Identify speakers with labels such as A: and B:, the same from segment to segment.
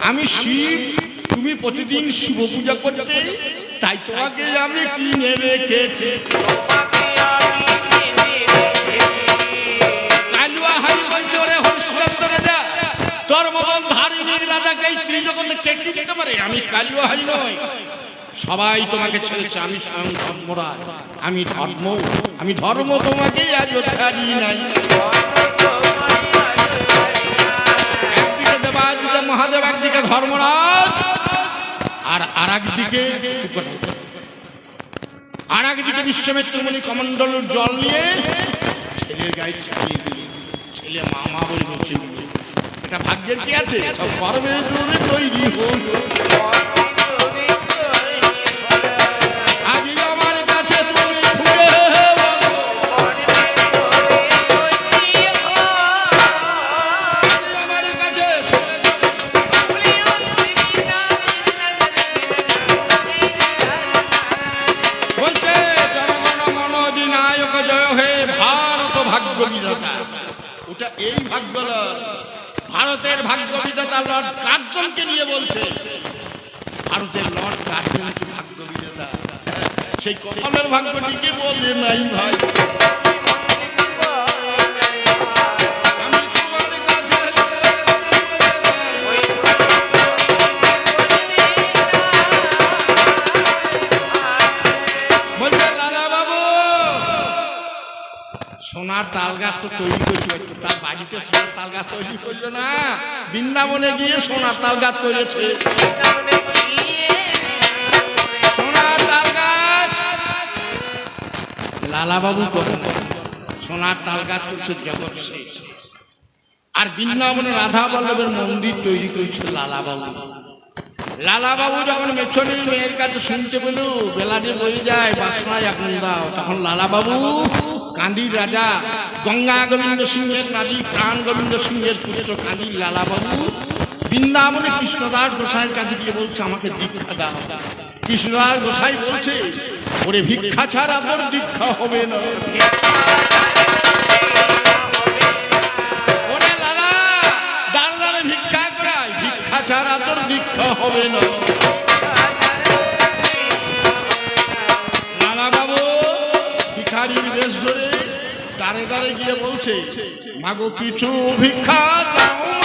A: আমি শিব, তুমি প্রতিদিন শিব পূজা করতে, তাই তোমাকে আমি কিনে রেখেছি। তোর মতন স্ত্রী পারে? আমি হাই নই। সবাই তোমাকে ছেড়েছে, আমি স্বয়ং আমি ধর্ম আমি ধর্ম তোমাকে আজ ছাড়ি নাই। মহাদেব একদিকে ধর্মরাজ, আর আর একদিকে আর একদিকে বিশ্বমিত্রমণি কমণ্ডলের জল নিয়ে ছেলের গায়ে ছাড়িয়ে দিল। ছেলে মামা বলে বলছে, এটা ভাগ্যের কি আছে? সব কর্মের জন্য তৈরি হল। জয় হে ভারত ভাগ্য বিধাতা ওটা এই ভাগ্য। ভারতের ভাগ্য বিধাতা লর্ড কার্জনকে নিয়ে বলছে। ভারতের লর্ড কার্জন ভাগ্য বিধাতা সেই কপালের ভাগ্যটিকে বলে নাই ভাই? সোনার তাল গাছ তো তৈরি করছে তার বাড়িতে সোনার তাল গাছ তৈরি করল না। বৃন্দাবনে গিয়ে সোনার তাল গাছ করেছে সোনার তাল গাছ লালা বাবু করে সোনার তাল গাছ করছে জগৎ আর বৃন্দাবনে রাধা বল্লভের মন্দির তৈরি করছে লালা বাবু লালাবাবু যখন মেছনের মেয়ের কাছে শুনতে পেল বেলা যে বয়ে যায়, বাসনায় এখন দাও। তখন লালাবাবু কান্দির রাজা, গঙ্গা গোবিন্দ সিংহের নাদি প্রাণ গোবিন্দ সিংহের পুত্র কান্দির লালাবাবু। বৃন্দাবনে কৃষ্ণদাস গোসাইয়ের কাছে গিয়ে বলছে, আমাকে দীক্ষা দাও। কৃষ্ণদাস গোসাই বলছে, ওরে ভিক্ষা ছাড়া তোর দীক্ষা হবে না। ভিক্ষা ছাড়া তোর দীক্ষা হবে না। গিয়ে বলছে মাগো কিছু ভিক্ষা দাও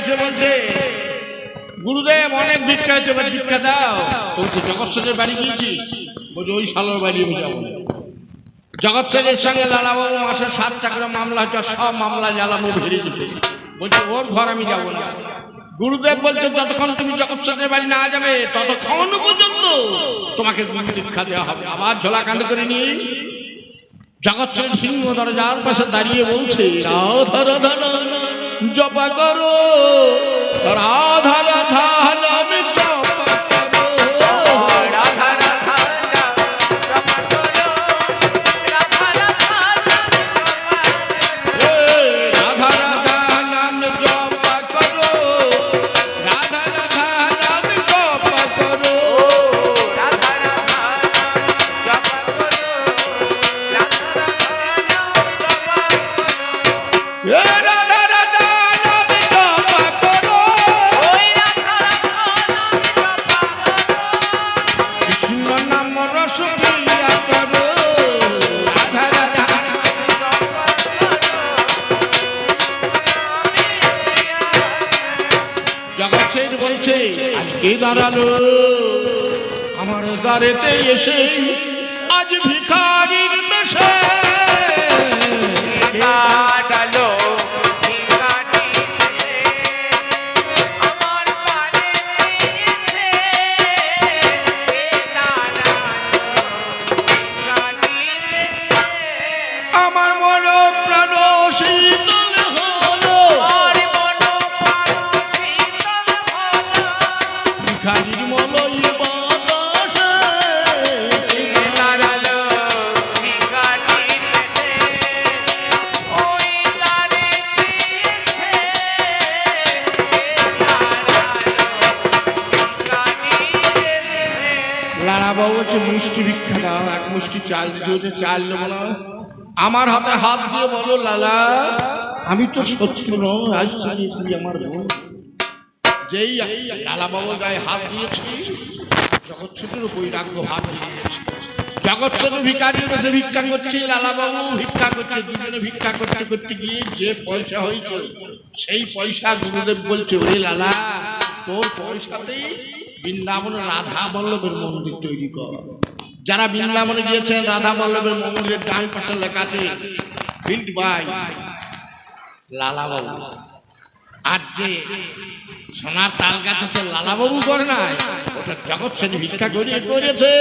A: ভিক্ষা করেছে বলছে গুরুদেব, অনেক ভিক্ষা হয়েছে, এবার ভিক্ষা দাও। বলছে জগৎসরের বাড়ি গিয়েছি বলছে, ওই সালোর বাড়ি যাব না। জগৎসরের সঙ্গে লালাবাবু মাসে সাত চাকরা মামলা হচ্ছে সব মামলা লালাবাবু হেরে যেতে বলছে, ওর ঘর আমি যাব না। গুরুদেব বলছে, যতক্ষণ তুমি জগৎ জগৎসরের বাড়ি না যাবে, ততক্ষণ পর্যন্ত তোমাকে দীক্ষা দেওয়া হবে। আবার ঝোলা কাঁধে করে নিয়ে জগৎসেন সিংহ দরজার পাশে দাঁড়িয়ে বলছে, রাধা নাম জপা করো। রাধা রাধা জগৎসেন বলছে আজকে দাঁড়াল। আমার দ্বারেতে এসে আজ ভিখারির বেশে বাবু হচ্ছে মুষ্টি ভিক্ষা দাও, এক মুষ্টি চাল চাল নেব আমার হাতে হাত দিয়ে বলো, লালা, আমি তো শত্রু নয় আজ আমার বোন যেই লালা বাবু গায়ে হাত দিয়েছি, জগৎ ছোটের বৈরাগ্য হাত দিয়েছি। জগৎ ছোট ভিকারির কাছে ভিক্ষা করছি লালা বাবু ভিক্ষা করছে, দুজনে ভিক্ষা করতে করতে গিয়ে যে পয়সা হয়েছে, সেই পয়সা গুরুদেব বলছে, ওরে লালা, তোর পয়সাতেই বৃন্দাবন রাধা বল্লভের মন্দির তৈরি কর। যারা বৃন্দাবনে গিয়েছেন, রাধা বল্লভের মন্দিরের ডান পাশে লেখা আছে বিল্ড বাই লালা বাবু আর যে সোনার তাল গাছ আছে লালাবাবু করে নাই, ওটা জগৎ সেন ভিক্ষা করিয়ে করেছে।